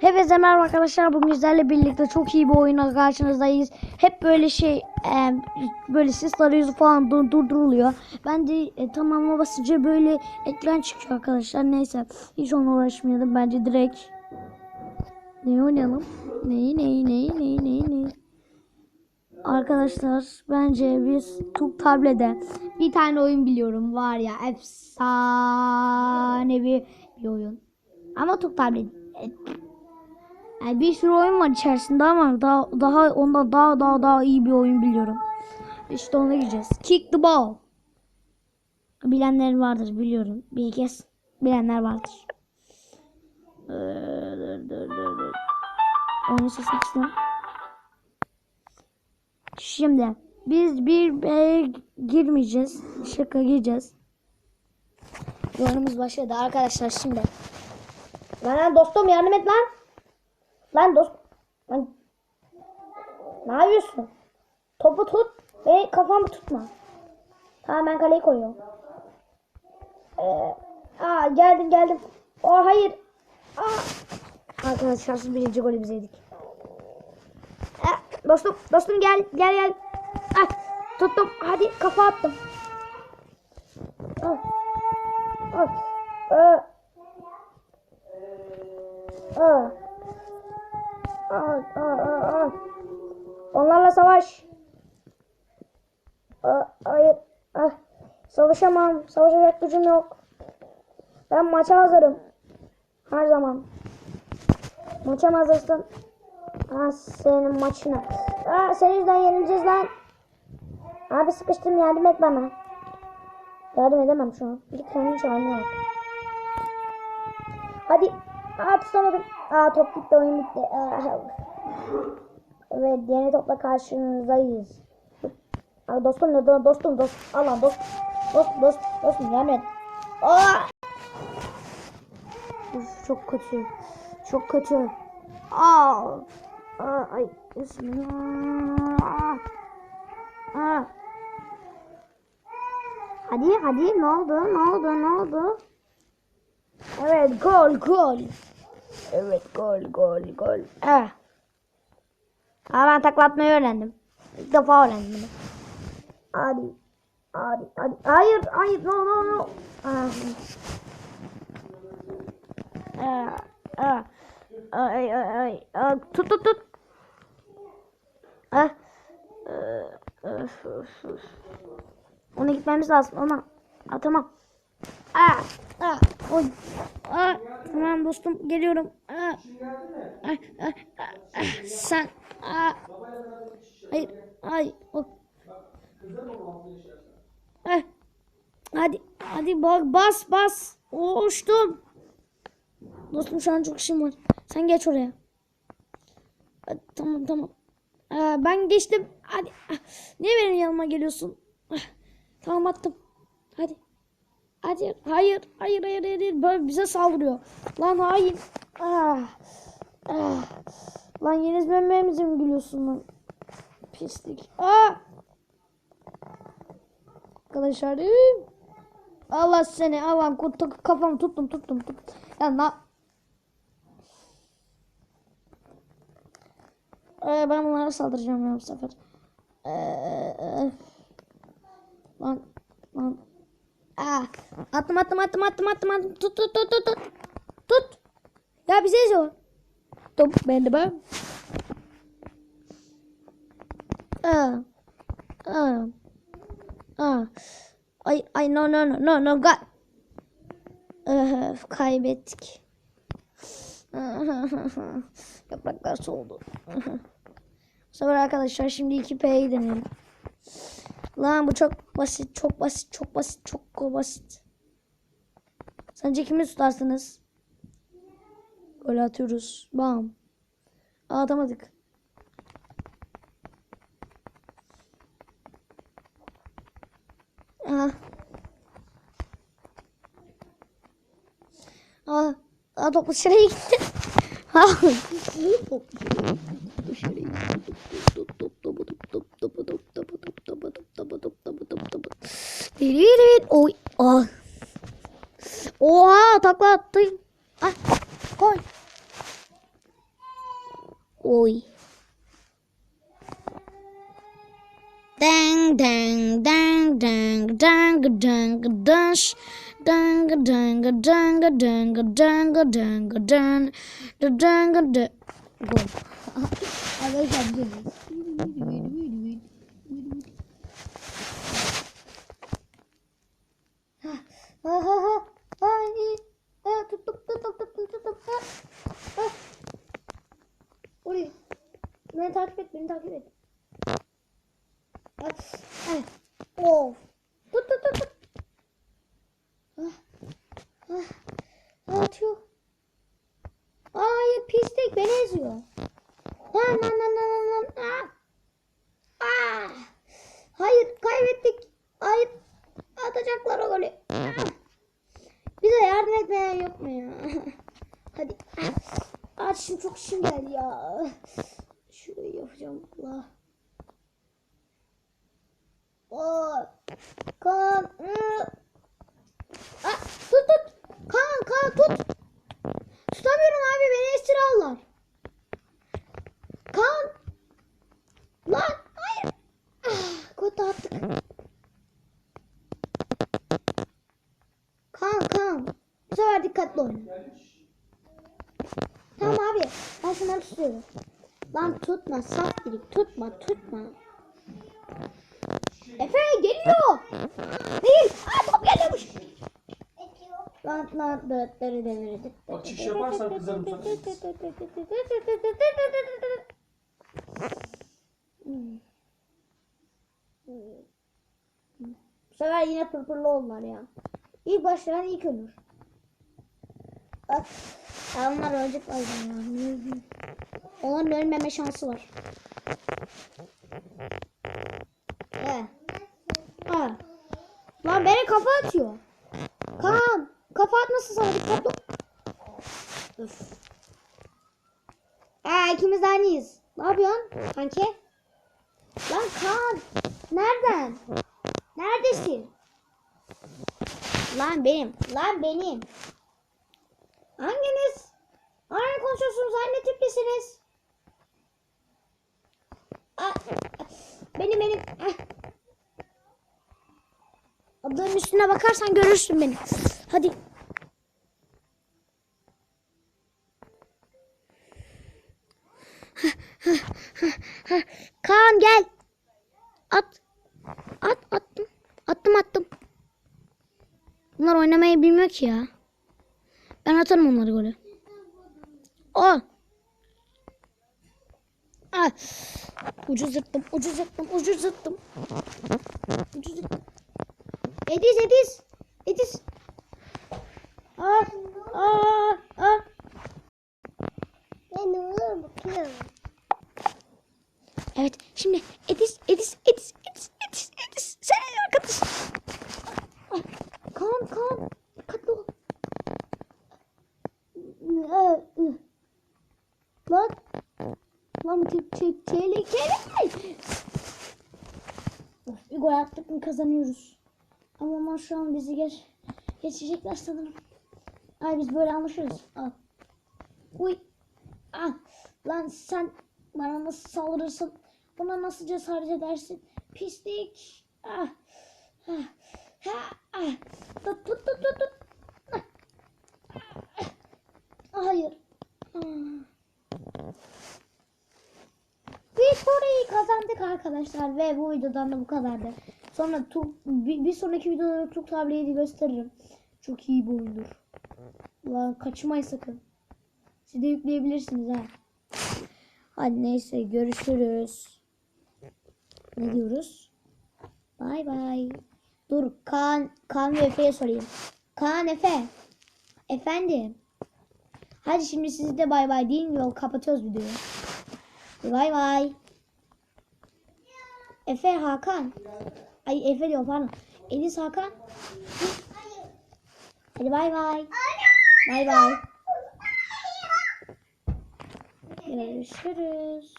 Hepinize merhaba arkadaşlar. Bugün sizlerle birlikte çok iyi bir oyuna karşınızdayız. Hep böyle şey e, böyle ses arayüzü falan dur- durduruluyor. Ben de e, tamamına basınca böyle ekran çıkıyor arkadaşlar. Neyse hiç onunla uğraşmayalım. Bence direkt ne oynayalım? Neyi neyi neyi neyi neyi neyi? Arkadaşlar bence biz Tub Tablet'e bir tane oyun biliyorum var ya efsane bir, oyun. Ama Tub Tablet. Yani bir sürü oyun var içerisinde ama daha daha onda daha daha daha iyi bir oyun biliyorum. İşte ona gireceğiz. Kick the ball. Bilenler vardır biliyorum. Bir kez bilenler vardır. Ee, dur, dur, dur, dur. Oyun sesi kısmı. Şimdi biz bir e, girmeyeceğiz. Şaka gireceğiz. Oyunumuz başladı arkadaşlar şimdi. Lan dostum yardım et lan. Lan dost. Lan. Ne yapıyorsun? Topu tut ve kafamı tutma. Tamam ben kaleyi koyuyorum. Ee, aa geldim geldim. Oh hayır. Aa. Arkadaşlar siz birinci golü bize yedik. Eh, dostum dostum gel gel gel. Ah, tuttum hadi kafa attım. Ah. Ah. Ah. Ah. Onlarla savaş. Hayır. Savaşamam. Savaşacak gücüm yok. Ben maça hazırım. Her zaman. Maça mı hazırsın? Ha senin maçına. Aa senin yüzünden yenileceğiz lan. Abi sıkıştım yardım et bana. Yardım edemem şu an. Bir kendini çağırmaya bak. Hadi. Aa tutamadım. Aa top gitti oyun bitti. Aa. Evet yeni topla karşınızdayız. Aa, dostum ne do- dostum dost. Al lan dost. Dost dost dostum et. Aa. Çok kötü. Çok kötü. Aa. Aa, ay. Bismillah. Aa. Hadi hadi ne oldu ne oldu ne oldu? Evet gol gol. Evet gol gol gol. Ah. Aa, ben taklatmayı öğrendim. İlk defa öğrendim bunu. Hadi. Hadi hadi. Hayır hayır no no no. Ah, ah. Ay ay ay. Ah, Tut tut tut. Ah. Öf, öf, öf. Ona gitmemiz lazım. Ona. Aa, tamam. Ah, ah, oy. Ah, tamam dostum geliyorum. Ah, ah, ah, ah, sen. Ah. Hayır. Ay. Oh. Hadi. Hadi bak bas bas. Uçtum. Dostum şu an çok işim var. Sen geç oraya. Ah, Tamam tamam. Aa, ben geçtim. Hadi. Niye benim yanıma geliyorsun? Tamam attım. Hadi. Hadi. Hayır. Hayır hayır hayır. Böyle bize saldırıyor. Lan hayır. Ah. Ah. Lan yenilmememizi mi biliyorsun lan? Pislik. Ah. Arkadaşlar. üh. Allah seni. Allah kut- kafamı tuttum tuttum tuttum. Ya na Ee, ben bunlara saldıracağım ya bu sefer. Ee, e, lan lan. Aa, attım attım attım attım attım attım. Tut tut tut tut tut. Tut. Ya bize zor. Top bende bak. Aa. Aa. Aa. Ay ay no no no no no god. Kaybettik. Yapraklar soldu. Bu sefer arkadaşlar şimdi 2P'yi deneyelim. Lan bu çok basit, çok basit, çok basit, çok basit. Sence kimi tutarsınız? Gol atıyoruz. Bam. Atamadık. Aha. Aa, aa top dışarıya gitti. Ha. Top dışarıya gitti. Top top top top Diririt. Oy. Aa. Oha takla attım. Ah. Gol. Oy. Dang dang dang dang dang dang dash dang dang dang dang dang dang dang dang dang dang Gol. Arkadaşlar ha ha. Ay. Ha tuttum tuttum tuttum tuttum. Ha. Ha. Oraya. Beni takip et, beni takip et. Ay. Ay. Of. Tut tut tut tut. Ah. Ah. Ah, Atıyor. Hayır pislik beni eziyor. Lan lan lan lan lan lan. Ah. Ah. Hayır kaybettik. Hayır. Atacaklar o golü. Ah. Bize yardım etmeyen yok mu ya? Hadi. Geldi ya. Şurayı yapacağım. Allah. Oo. Kan. Ah, tut tut. Kan kan tut. Tutamıyorum abi beni esir aldılar. Kan. Lan hayır. Ah, kod dağıttık. Kan kan. Bu sefer dikkatli oyna. Tamam abi. Ben şunları tutuyorum. Lan tutma saf birik. Tutma tutma. Efe geliyor. Değil. Aa, top geliyormuş. Lan lan dörtleri devirdik. Açış yaparsan kızarım sana. Bu sefer yine pırpırlı oldular ya. İlk başlayan ilk ölür. Bak. Ya onlar ölecek bazen ya. Onların ölmeme şansı var. He. Ha. Lan beni kafa atıyor. Kaan. Kafa atmasın sana dikkatli ol. Üf. Aa ikimiz aynıyız. Ne yapıyorsun kanki? Lan Kaan. Nereden? Neredesin? Lan benim. Lan benim. Hanginiz? Aynı konuşuyorsunuz. Aynı tiplisiniz. Aa, benim benim. Ah. Adamın üstüne bakarsan görürsün beni. Hadi. Kaan gel. At. At attım. Attım attım. Bunlar oynamayı bilmiyor ki ya. Ben atarım onları golü. O. Ah. Ucuz yırttım, ucuz yırttım, ucuz yırttım. Ucuz yırttım. Ediz, Ediz. Ediz. Ah, ah, ah. Ben ona bakıyorum. Evet, şimdi Ediz, Ediz, Ediz, Ediz. Sen arkadaş. Ah, Kan, kan. Dikkatli ol. Lan. Lan te te tehlikeli. Of, bir gol mı kazanıyoruz. Ama ama şu an bizi geç, geçecekler sanırım. Ay biz böyle anlaşırız. Al. Uy. Ah. Lan sen bana nasıl saldırırsın? Buna nasıl cesaret edersin? Pislik. Ah. Ah. Ha. Ah. Tut tut tut tut. tut. Ah. Ah. Hayır. Ah. Biz orayı kazandık arkadaşlar ve bu videodan da bu kadardı. Sonra tu, bir, bir sonraki videoda Türk tableti gösteririm. Çok iyi bir oyundur. Lan kaçmayın sakın. Siz de yükleyebilirsiniz ha. Hadi neyse görüşürüz. Ne diyoruz? Bay bay. Dur Kaan, Kaan ve Efe'ye sorayım. Kaan Efe. Efendim. Hadi şimdi siz de bay bay deyin yol kapatıyoruz videoyu. Bay bay. Efe Hakan. Ay Efe diyor pardon. Enis Hakan. Hadi bay bay. Bay bay. Görüşürüz.